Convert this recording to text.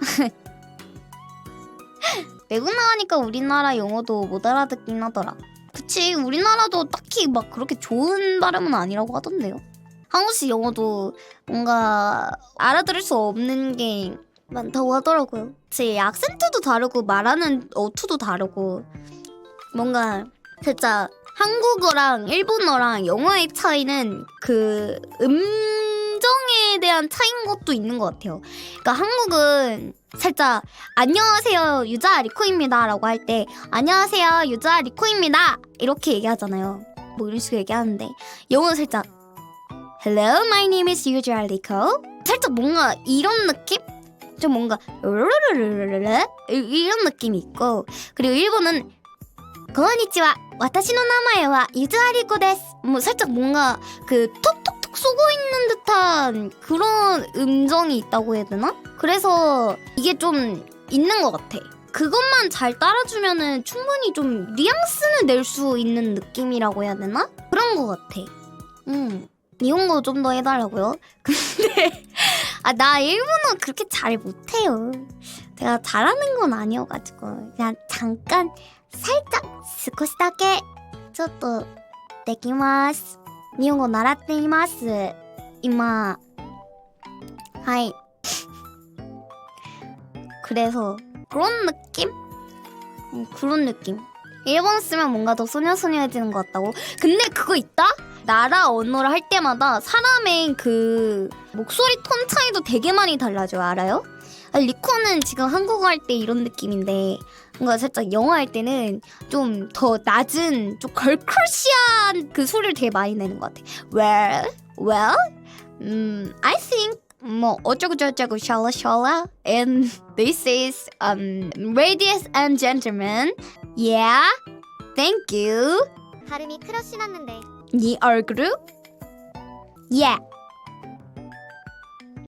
외국 나가니까 우리나라 영어도 못 알아듣긴 하더라. 그치 우리나라도 딱히 막 그렇게 좋은 발음은 아니라고 하던데요. 한국식 영어도 뭔가 알아들을 수 없는 게 많다고 하더라고요. 제 악센트도 다르고 말하는 어투도 다르고 뭔가 진짜 한국어랑 일본어랑 영어의 차이는 그 음 정에 대한 차이인 것도 있는 것 같아요. 그러니까 한국은 살짝 안녕하세요 유자 리코입니다라고 할 때 안녕하세요 유자 리코입니다 이렇게 얘기하잖아요. 뭐 이런 식으로 얘기하는데 영어는 살짝 Hello, my name is Yuja Rico. 살짝 뭔가 이런 느낌? 좀 뭔가 이런 느낌이 있고 그리고 일본은 고니치와 와타시노 나마에와 유즈아 리코 데스 뭐 살짝 뭔가 그 톡톡톡 쏘고 있는 듯한 그런 음정이 있다고 해야 되나? 그래서 이게 좀 있는 것 같아. 그것만 잘 따라주면은 충분히 좀 뉘앙스는 낼 수 있는 느낌이라고 해야 되나? 그런 것 같아. 음. 일본어 좀 더 해달라고요? 근데 아 나 일본어 그렇게 잘 못해요. 제가 잘하는 건 아니어가지고 그냥 잠깐 살짝 少しだけちょっとできます。日本語習っています。 今はい。 그래서 그런 느낌? 음, 그런 느낌. 일본 쓰면 뭔가 더 소녀소녀해지는 것 같다고. 근데 그거 있다? 나라 언어를 할 때마다 사람의 그 목소리 톤 차이도 되게 많이 달라져요. 알아요? 아, 리코는 지금 한국어 할 때 이런 느낌인데 뭔가 살짝 영어 할 때는 좀 더 낮은 좀 걸크러시한 그 소리를 되게 많이 내는 것 같아. Well, well, um, I think 뭐 어쩌고저쩌고 샬라샬라 and this is um ladies and gentlemen, yeah, thank you. 발음이 크러쉬 났는데 네 얼그룹? Yeah.